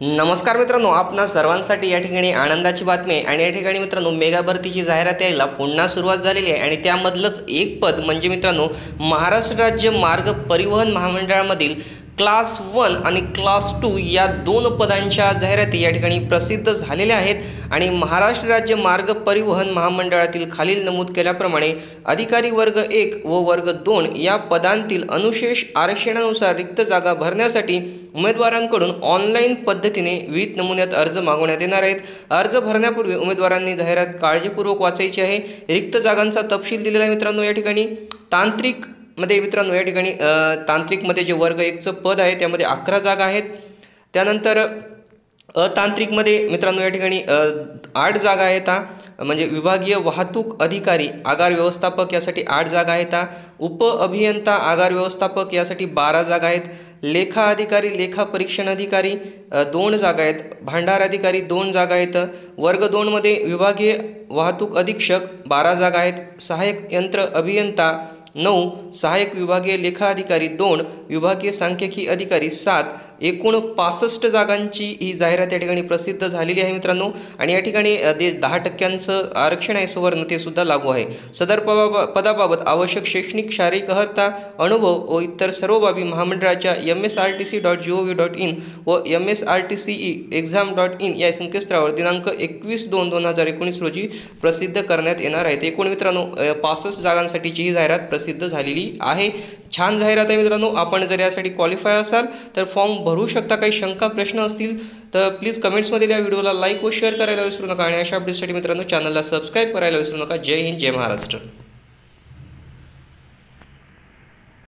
नमस्कार मित्रांनो आपणा सर्वांसाठी या ठिकाणी आनंदाची बातमी आहे. आणि या ठिकाणी मित्रांनो मेगा भरतीची जाहिरात यायला पुन्हा सुरुवात झालेली आहे. आणि त्यामधलंच एक पद म्हणजे मित्रांनो महाराष्ट्र राज्य मार्ग परिवहन महामंडळामधील क्लास वन आणि क्लास टू या दोन पदांच्या जाहिराती या ठिकाणी प्रसिद्ध झालेल्या आहेत. आणि महाराष्ट्र राज्य मार्ग परिवहन महामंडळातील खालील नमूद केल्याप्रमाणे अधिकारी वर्ग एक व वर्ग दोन या पदांतील अनुशेष आरक्षणानुसार रिक्त जागा भरण्यासाठी उमेदवारांकडून ऑनलाईन पद्धतीने विविध नमुन्यात अर्ज मागवण्यात येणार आहेत. अर्ज भरण्यापूर्वी उमेदवारांनी जाहिरात काळजीपूर्वक वाचायची आहे. रिक्त जागांचा तपशील दिलेला आहे मित्रांनो या ठिकाणी. तांत्रिक मध्ये मित्रांनो या ठिकाणी तांत्रिकमध्ये जे वर्ग एकचं पद आहे त्यामध्ये अकरा जागा आहेत. त्यानंतर अतांत्रिकमध्ये मित्रांनो या ठिकाणी आठ जागा आहेत हा. म्हणजे विभागीय वाहतूक अधिकारी आगार व्यवस्थापक यासाठी आठ जागा आहेत हा. उप अभियंता आगार व्यवस्थापक यासाठी बारा जागा आहेत. लेखा अधिकारी लेखा परीक्षण अधिकारी दोन जागा आहेत. भांडार अधिकारी दोन जागा आहेत. वर्ग दोनमध्ये विभागीय वाहतूक अधीक्षक बारा जागा आहेत. सहाय्यक यंत्र अभियंता नऊ सहाय्यक विभागीय लेखा अधिकारी दोन विभागीय सांख्यिकी अधिकारी सात एकूण पासष्ट जागांची ही जाहिरात या ठिकाणी प्रसिद्ध झालेली आहे मित्रांनो. आणि या ठिकाणी ते दहा टक्क्यांचं आरक्षण आहे सुवर्ण ते सुद्धा लागू आहे. सदर पदाबाबत आवश्यक शैक्षणिक शारीरिक अर्हता अनुभव व इतर सर्व बाबी महामंडळाच्या M S R T C dot G O V dot in व M S R T C e exam dot in या संकेतस्थळावर दिनांक एकवीस दोन दोन हजार एकोणीस रोजी प्रसिद्ध करण्यात येणार आहेत एकूण मित्रांनो पासष्ट जागांसाठीची ही जाहिरात प्रसिद्ध झालेली आहे. छान जाहिरात आहे मित्रांनो. आपण जर यासाठी क्वालिफाय असाल तर फॉर्म फॉर्म भरू शकता. काही शंका प्रश्न असतील तर प्लीज कमेंट्समध्ये या व्हिडिओला लाईक व शेअर करायला विसरू नका. आणि अशा अपडेटसाठी मित्रांनो चॅनलला सबस्क्राईब करायला विसरू नका. जय हिंद जय महाराष्ट्र.